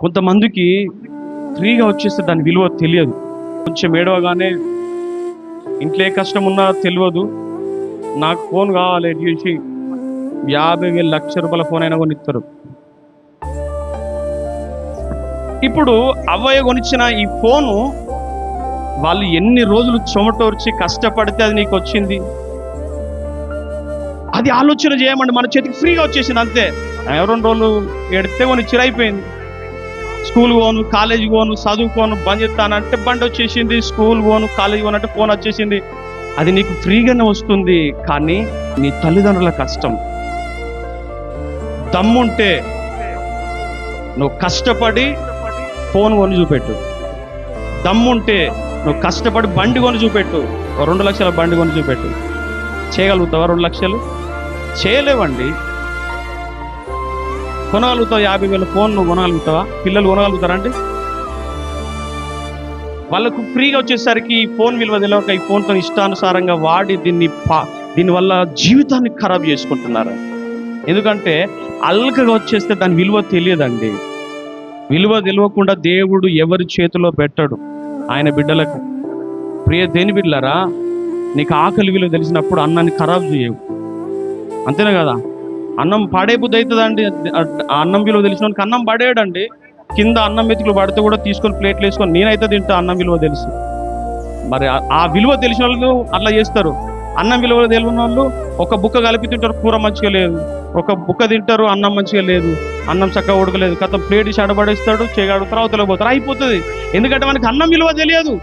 కొంతమందికి ఫ్రీగా వచ్చేస్తే దాని విలువ తెలియదు. కొంచెం ఏడవగానే ఇంట్లో ఏ కష్టం ఉన్నా తెలియదు. నాకు ఫోన్ కావాలి ఇటు చూసి యాభై వేల లక్ష రూపాయల ఫోన్ అయినా కొనిస్తారు ఇప్పుడు అవ్వయ్య కొనిచ్చిన ఈ ఫోను వాళ్ళు ఎన్ని రోజులు చెమటోర్చి కష్టపడితే అది నీకు వచ్చింది? అది ఆలోచన చేయమండి. మన చేతికి ఫ్రీగా వచ్చేసింది అంతే. ఎవరో రోజులు ఎడితే కొని చిరైపోయింది స్కూల్ పోను కాలేజ్ పోను చదువుకోను బంద్ చేస్తానంటే బండి వచ్చేసింది స్కూల్ పోను కాలేజ్ పోను అంటే ఫోన్ వచ్చేసింది. అది నీకు ఫ్రీగానే వస్తుంది కానీ నీ తల్లిదండ్రుల కష్టం. దమ్ముంటే నువ్వు కష్టపడి ఫోన్ కొని చూపెట్టు. దమ్ముంటే నువ్వు కష్టపడి బండి కొని చూపెట్టు. రెండు లక్షల బండి కొని చూపెట్టు. చేయగలుగుతావా రెండు లక్షలు? చేయలేవండి. కొనగలుగుతావు యాభై వేల ఫోన్ నువ్వు కొనగలుగుతావా పిల్లలు కొనగలుగుతారండి వాళ్ళకు ఫ్రీగా వచ్చేసరికి ఈ ఫోన్ విలువ తెలియక ఈ ఫోన్తో ఇష్టానుసారంగా వాడి దీన్ని పా దీనివల్ల జీవితాన్ని ఖరాబ్ చేసుకుంటున్నారు. ఎందుకంటే అల్కగా వచ్చేస్తే దాని విలువ తెలియదండి. విలువ తెలియకుండా దేవుడు ఎవరి చేతిలో పెట్టడు ఆయన బిడ్డలకు. ప్రియ దేని బిడ్డలారా నీకు ఆకలి విలువ తెలిసినప్పుడు అన్నాన్ని ఖరాబ్ చేయవు. అంతేనా కదా? అన్నం పాడే అవుతుంది అండి అన్నం విలువ తెలిసిన వానికి అన్నం పడేయడండి. కింద అన్నం మెతుకులు పడితే కూడా తీసుకొని ప్లేట్లు వేసుకొని నేనైతే తింటా అన్నం విలువ తెలుసు. మరి ఆ- విలువ తెలిసిన వాళ్ళు అట్లా చేస్తారు. అన్నం విలువ తెలియని వాళ్ళు ఒక బుక్క కలిపి తింటారు కూర మంచిగా లేదు. ఒక బుక్క తింటారు అన్నం మంచిగా లేదు. అన్నం చక్కగా ఉడకలేదు. కథ ప్లేట్ ఇచ్చి అడబడేస్తాడు చేయగాడు తర్వాత పోతారు అయిపోతుంది. ఎందుకంటే మనకి అన్నం విలువ తెలియదు.